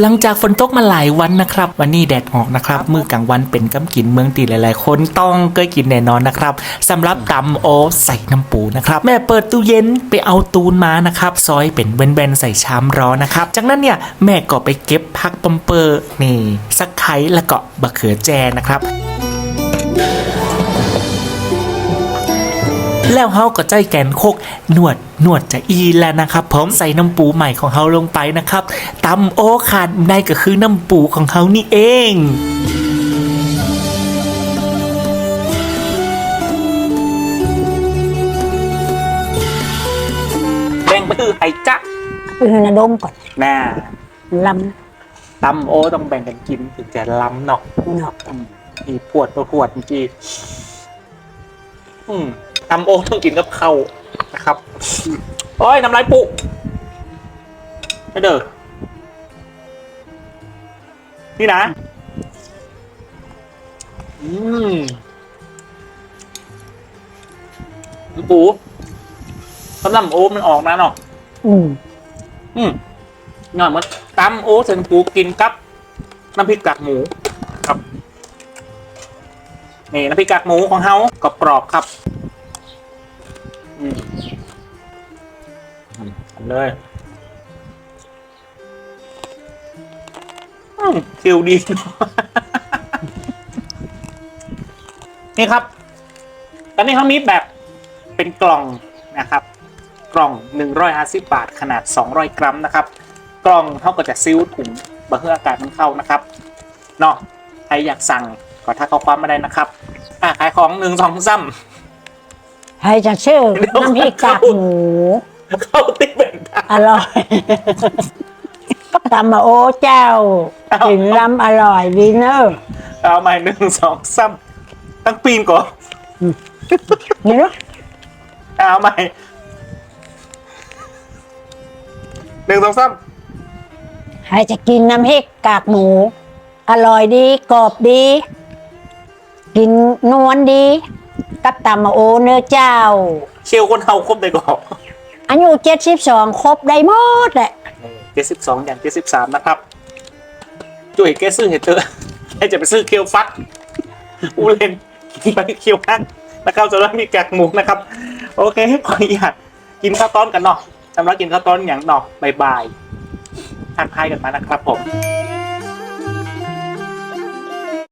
หลังจากฝนตกมาหลายวันนะครับ วันนี้แดดออกนะครับ มือกลางวันเป็นกำกินเมืองตีหลาย ๆ คนต้องเคยกินแน่นอนนะครับสำหรับตำโอใส่น้ำปูนะครับ แม่เปิดตู้เย็นไปเอาตูนมานะครับ ซอยเป็นแบนๆใส่ชามร้อนนะครับ จากนั้นเนี่ยแม่ก็ไปเก็บผักปอมเปอร์นี่สักไข่แล้วก็บะเขือแจนะครับ แล้วเฮาก็ใจแกนโคกหนวดหนวดจะอีแล้วนะครับผมใส่น้ำปูใหม่ของเฮาลงไปนะครับตำโอขาดในก็คือน้ำปูของเฮานี่เองแบ่งไปคือไอจ๊ะคือนาดมก่อนน่าลตำโอต้องแบ่งกันกินถึงจะล้ำเนาะำเนาะอืมอีปวดปวดจริงๆอืม ตำโอต้องกินกับข้าวนะครับโอ้ยน้ำลายปุไม่เด้อนี่นะ อืมน้ำปูสำหรับโอมันออกนะเนาะอืม อืมหน่อยเหมันตำโอเซนปูกินกับน้ำพริกกากหมู ครับ นี่น้ำพริกกากหมูของเฮากรอบกรอบๆครับ เลยอืมคิวดี นี่ครับ ตอนนี้เขามีแบบเป็นกล่องนะครับ กล่อง 150 บาทขนาด 200 กรัมนะครับ กล่องเท่ากับจะซิ้วถุงบะเพื่ออากาศมันเข้านะครับเนาะใครอยากสั่งก็ทักข้อความมาได้นะครับ อะขายของหนึ่งสองซ้ให้จะชื่อเดี๋ยวน้ำพริกกากหมูำ เข้าติ๊กแบ่งทาง อร่อยตำมาโอเจ้าเอากินลำอร่อยดีเนอะเอาใหม่หนึ่งสองซ้ำตั้งปีนก่อนนี่เนอะเอาใหม่หนึ่งสองซ้ให้จะกินน้ำพริกกากหมู อร่อยดีกรอบดี กินนวลดี กับตำมาโอเนื้อเจ้าำเชียวคนเฮาครบได้ก่อน อายุเจ็ดสิบสองครบได้หมดแหละเจ็ดสิบสองอย่างเจ็ดสิบสามนะครับจุ๋ยแกซื้อเห็ดเตอร์แกจะไปซื้อเคียวฟักอูเลนกินไปเคียวฟักนะครับสำหรับมีกากหมูนะครับ โอเคขออนุญาตกินข้าวต้อนกันเนาะสำหรับกินข้าวต้อนอย่างเนาะบายบายทักทายกันมานะครับผม